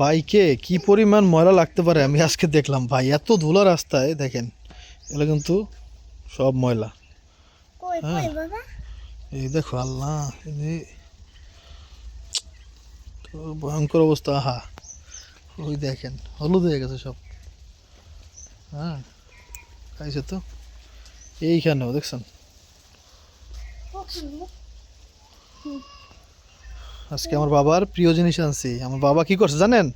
বাইকে কি পরিমাণ ময়লা লাগতে পারে আমি আজকে দেখলাম। ভাই এত ধুলা রাস্তায় দেখেন এগুলো কিন্তু সব ময়লা। হ্যাঁ। এই দেখো আল্লাহ এই ভয়ঙ্কর অবস্থা আহা। ওই দেখেন হলুদ হয়ে গেছে সব। হ্যাঁ খাইছে তো? এইখানেও দেখছেন? আজকে আমার বাবার প্রিয় জিনিস আনছি। আমার বাবা কি করছে জানেন?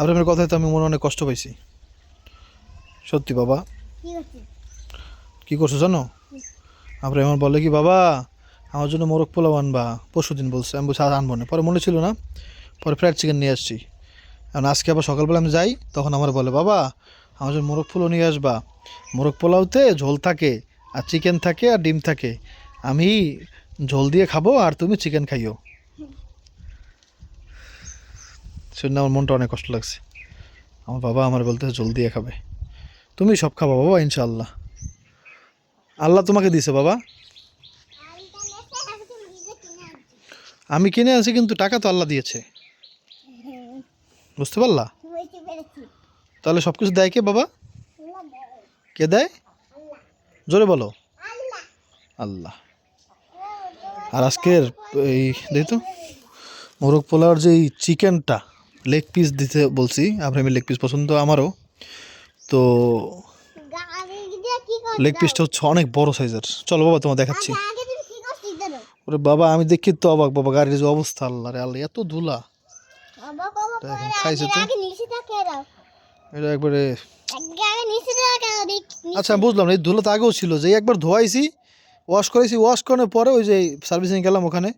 আপনার কথায় তো আমি মনে অনেক কষ্ট পাইছি। সত্যি বাবা। কি করছ? জানো? আমরা আমার বলে কি বাবা আমার জন্য মোরগ পোলাও আনবা। পরশু দিন বলছে আমি বলছি আর আনব না। পরে মনে ছিল না পরে ফ্রাইড চিকেন নিয়ে আসছি। এখন আজকে আবার সকালবেলা আমি যাই তখন আমার বলে বাবা আমার জন্য মোরগ পোলাও নিয়ে আসবা। মোরগ পোলাওতে ঝোল থাকে আর চিকেন থাকে আর ডিম থাকে। আমি ঝোল দিয়ে খাব আর তুমি চিকেন খাইও। শুনে আমার মনটা অনেক কষ্ট লাগছে। আমার বাবা আমার বলতে জলদি খাবে। তুমি সব খাবা বাবা ইনশাল্লাহ আল্লাহ তোমাকে দিছে বাবা। আমি কিনে আছি কিন্তু টাকা তো আল্লাহ দিয়েছে। বুঝতে পারলা? তাহলে সব কিছু দেয় কে বাবা? কে দেয়? জোরে বলো। আল্লাহ। আর আজকের এই দেখি তো, মোরগ পোলাওয়ার যে চিকেনটা লেগ পিস দিতে বলছি আমি লেগ পিস পছন্দ আমারও। তো লেগ পিসটা হচ্ছে অনেক বড় সাইজের চলো বাবা তোমার দেখাচ্ছি। ওরে বাবা, আমি দেখি তো অবাক, বাবা, গাড়ির যে অবস্থা, আল্লাহ রে, আল্লাহ, এত ধুলা। খাইছে তো? এটা একবারে আচ্ছা বুঝলাম এই ধুলো তো আগেও ছিল যে একবার ধোয়াইছি ওয়াশ করেছি ওয়াশ করানোর পরে ওই যে সার্ভিসিং গেলাম ওখানে।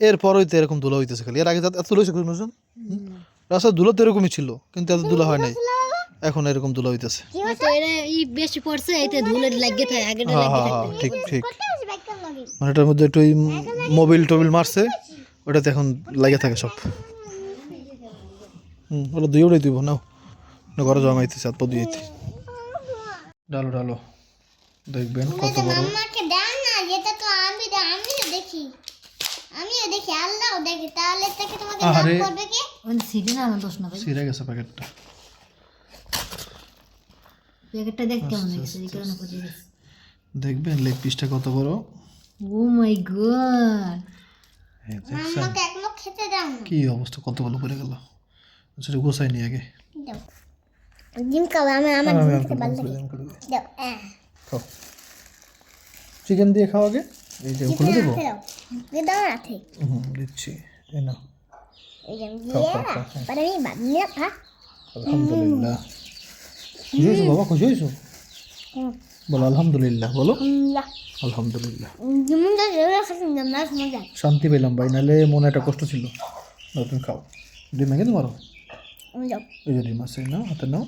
এরপরই তো এরকম ধুলো হইতেছে খালি। এর আগে এত ধুলো হয়েছে বুঝছেন রাস্তার ধুলো তো এরকমই ছিল কিন্তু এত ধুলো হয় নাই। এখন এরকম ধুলো হইতেছে। বেশি পড়ছে এতে হ্যাঁ হ্যাঁ হ্যাঁ ঠিক ঠিক। মানে এটার মধ্যে একটু মোবিল টোবিল মারছে ওটাতে এখন লাগে থাকে সব। হুম ওটা দুই ওটাই দিব নাও। না ঘরে জমাইতেছে হাত পা দুইতে ডালো ডালো দেখবেন কত বড়। তো আমি আমিও দেখি। আমিও দেখি আল্লাহও দেখি। তাহলে তোমাকে দাম আহারে। করবে কে? ওই সিটি না আমার দোষ না ভাই। ছিঁড়ে গেছে প্যাকেটটা। প্যাকেটটা দেখ কেমন হয়ে গেছে এই কারণে পচে গেছে। দেখবেন লেগ পিসটা কত বড়? Oh my god. এই দেখছেন। আমাকে এক মুখ খেতে দাও না। কি অবস্থা কত বড় পড়ে গেল। সেটা গোসাই নি আগে। দাও। ডিম খাও আমি আমার আমি ডিম আমি করে দিই, আমি করে দিই। দাও হ্যাঁ খাও। চিকেন দিয়ে খাও আগে। এই যে খুলে দেবো। দাও না হুম দিচ্ছি। এই না এই যে আমি খাও, দিয়ে খাও, খাও, খাও। পরে আমি বাদ নিয়ে খা। আলহামদুলিল্লাহ। বাবা? খুশি হয়েছো? বলো আলহামদুলিল্লাহ বলো। আলহামদুলিল্লাহ। শান্তি পেলাম ভাই নাহলে মনে একটা কষ্ট ছিল। নতুন খাও। ডিম তোমারও আমি যাও। এই যে ডিম আছে নাও হাতে নাও।